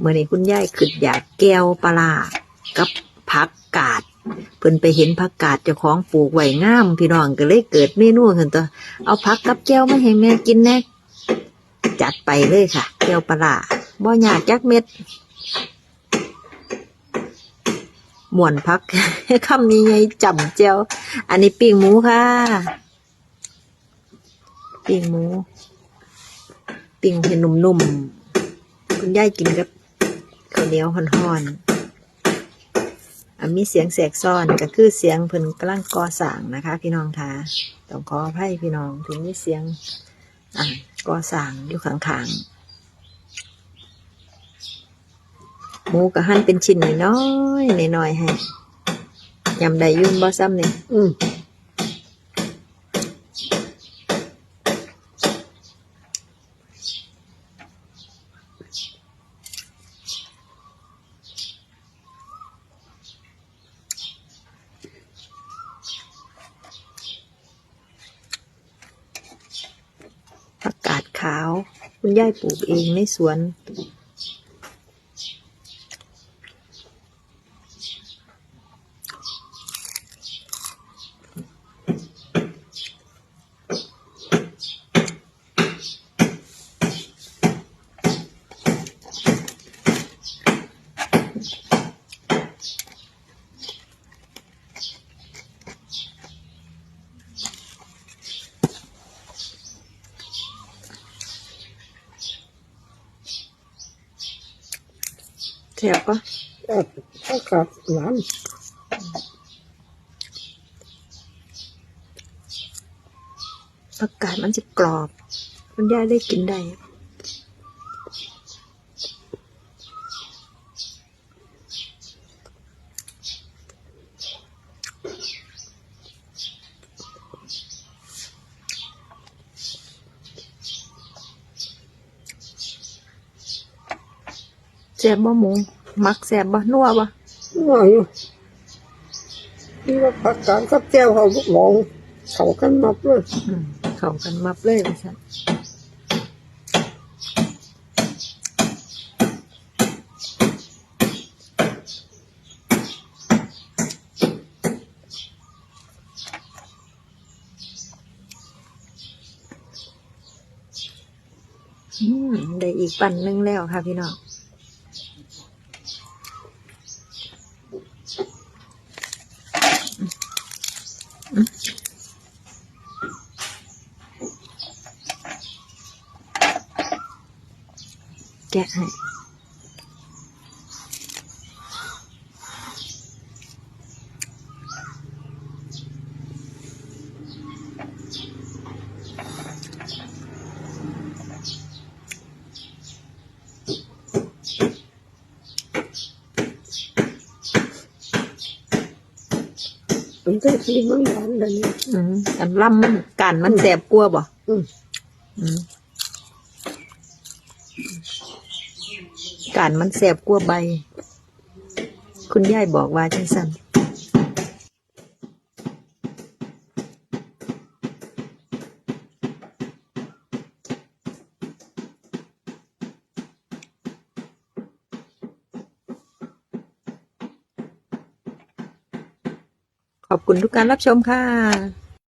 เมื่อนี้คุณยายขึ้นอยากแก้วปลากับผักกาดเพิ่นไปเห็นผักกาดเจ้าของปลูกไหวงาม พี่น้องก็เลยเกิดเมนูขึ้นตัวเอาผักกับแก้วมาให้แม่กินแน่จัดไปเลยค่ะ แก้วปลาบ่ยากจักเม็ดหมวนพักคำนี้ไงจำเจียว อันนี้ปิ้งหมูค่ะ ปิ้งหมู ปิ้งให้นุ่มๆ คุณยายกินกับ ข้าวเหนียวห่อนๆอันมีเสียงแสกซ้อนก็คือเสียงเพิ่นกำลังก่อสร้างนะคะ พี่น้องคะต้องขออภัยพี่น้องถึงมีเสียงอ่าก่อสร้างอยู่ข้างๆหมูก็หั่นเป็นชิ้นน้อยๆน้อยๆให้ยำได้ยุ่นบ่ซ้ำนี่อืม ขาว คุณยายปลูกเองในสวน แซ่บปะแอบถ้าขาดหวานผักกาดมันจะกรอบคุณยายได้กินได้ แซ่บบ่หมูมักแซ่บบ่นัวบ่หน่อยอยู่นี่ว่าผักกาดกับแก้วเขาลองเขากันมาเลยอืมเข้ากันมับเลยว่าซั่นอืมได้อีกปั่นหนึงแล้วค่ะพี่น้อง กะให้ มันจะสีมันหวานแบบนี้อืมอันล่ำมันกันมันแสบกลัวาบ่อืม อืม กันมันแสบกลัวาใบ คุณยายบอกว่าจังสันขอบคุณทุกการรับชมค่ะ